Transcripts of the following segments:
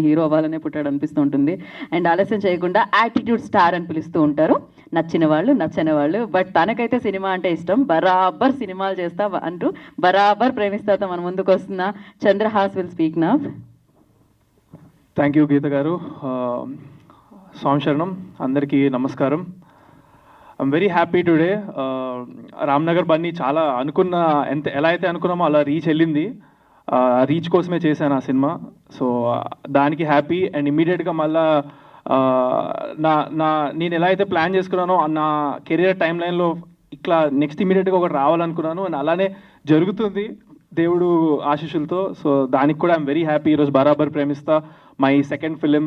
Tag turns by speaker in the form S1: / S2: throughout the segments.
S1: Hero అవ్వాలనే పుట్టాడు అనిపిస్తూ ఉంటుంది. అండ్ ఆలస్యం చేయకుండా యాటిట్యూడ్ స్టార్ అని పిలుస్తూ ఉంటారు. నచ్చిన వాళ్ళు నచ్చని వాళ్ళు. బట్ తనకైతే సినిమా అంటే ఇష్టం. బరాబర్ సినిమాలు చేస్తా అంటూ బరాబర్ ప్రేమిస్తాతో మన ముందుకు వస్తున్న చంద్రహాస్ విల్ స్పీక్ నా.
S2: Thank you Geetha garu. స్వామి శరణం. అందరికీ నమస్కారం. I'm very happy today Ramnagar Bunny చాలా అనుకున్న ఎంత ఎలా అయితే అనుకున్నామో అలా రీచ్ వెళ్ళింది. రీచ్ కోసమే చేశాను ఆ సినిమా. సో దానికి హ్యాపీ అండ్ ఇమ్మీడియట్గా మళ్ళా నా నా నేను ఎలా అయితే ప్లాన్ చేసుకున్నానో నా కెరియర్ టైం లైన్లో ఇట్లా నెక్స్ట్ ఇమీడియట్గా ఒకటి రావాలనుకున్నాను. అండ్ అలానే జరుగుతుంది దేవుడు ఆశీస్సులతో. సో దానికి కూడా ఐమ్ వెరీ హ్యాపీ ఈరోజు Barabar Premistha. My second film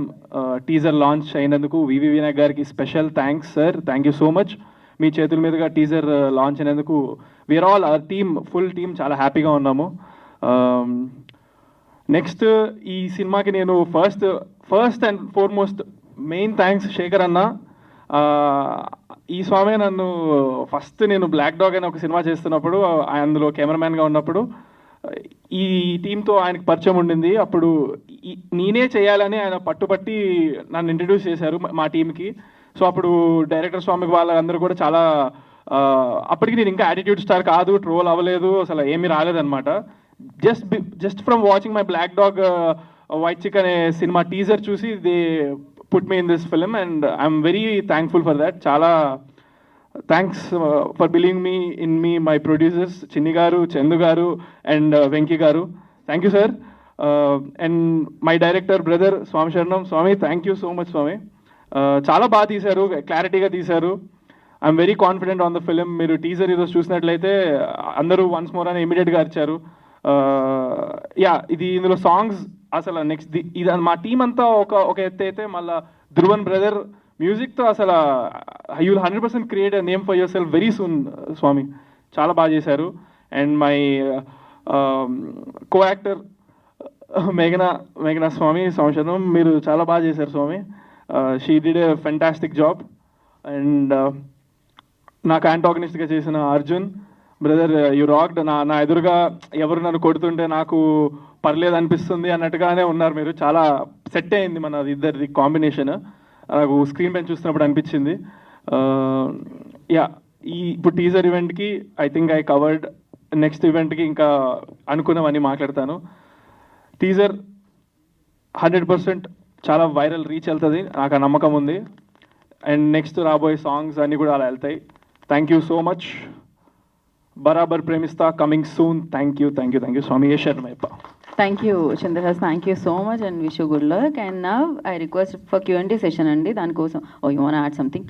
S2: teaser launch అయినందుకు వివి వినాయక్ గారికి special thanks sir thank you so much మీ చేతుల మీదుగా టీజర్ లాంచ్ అయినందుకు we're all our team full team చాలా హ్యాపీగా ఉన్నాము. Um, నెక్స్ట్ ఈ సినిమాకి నేను first first and foremost main thanks Shekhar అన్న. ఈ స్వామి నన్ను ఫస్ట్ నేను బ్లాక్ డాగ్ అనే ఒక సినిమా చేస్తున్నప్పుడు ఆయన అందులో కెమెరామ్యాన్గా ఉన్నప్పుడు ఈ టీంతో ఆయనకు పరిచయం ఉండింది. అప్పుడు ఈ- నేనే చేయాలని ఆయన పట్టుపట్టి నన్ను ఇంట్రడ్యూస్ చేశారు మా- టీంకి సో అప్పుడు డైరెక్టర్ స్వామికి వాళ్ళందరూ కూడా చాలా అప్పటికి నేను ఇంకా యాటిట్యూడ్ స్టార్ కాదు ట్రోల్ అవ్వలేదు అసలు ఏమీ రాలేదన్నమాట. Just just from watching my black dog white chick అనే సినిమా టీజర్ చూసి they put me in this film and I'm very thankful for that. చాలా thanks uh, for believing me in me my producers Chinni garu Chandu garu and uh, Venky garu. Thank you sir and my director brother స్వామి శరణం స్వామి thank you so much స్వామి చాలా బాగా తీశారు క్లారిటీగా తీశారు. I'm very confident on the film మీరు teaser ఈరోజు చూసినట్లయితే అందరూ వన్స్ మోర్ అని ఇమీడియట్గా అరిచారు. యా ఇది ఇందులో సాంగ్స్ అసలు నెక్స్ట్ ఇది మా టీం అంతా ఒక ఒక ఎత్తు అయితే మళ్ళీ ధ్రువన్ బ్రదర్ మ్యూజిక్తో అసలు you will hundred percent create name for your self very soon స్వామి. చాలా బాగా చేశారు. అండ్ మై కో యాక్టర్ మేఘనా మేఘనా స్వామి సంవత్సరం మీరు చాలా బాగా చేశారు స్వామి. She did a fantastic job and నాకు యాంటాగనిస్ట్గా చేసిన Arjun brother uh, you rocked నా నా ఎదురుగా ఎవరు నన్ను కొడుతుంటే నాకు పర్లేదు అనిపిస్తుంది అన్నట్టుగానే ఉన్నారు మీరు. చాలా సెట్ అయింది మన ఇద్దరిది కాంబినేషన్ నాకు స్క్రీన్ పైన చూస్తున్నప్పుడు అనిపించింది. Uh, యా ఈ ఇప్పుడు టీజర్ ఈవెంట్కి I think I covered next ఈవెంట్కి ఇంకా అనుకున్నవన్నీ మాట్లాడతాను. టీజర్ హండ్రెడ్ పర్సెంట్ చాలా వైరల్ రీచ్ వెళ్తుంది. నాకు ఆ నమ్మకం ఉంది. అండ్ నెక్స్ట్ రాబోయే సాంగ్స్ అన్నీ కూడా అలా వెళ్తాయి. Thank you so much Barabar Premistha coming soon thank you thank you thank you స్వామి ఏ శర్మయ్యప్ప
S1: thank you Chandrahas thank you so much and wish you good luck and now I request for Q and session అండి. దానికోసం oh you want add something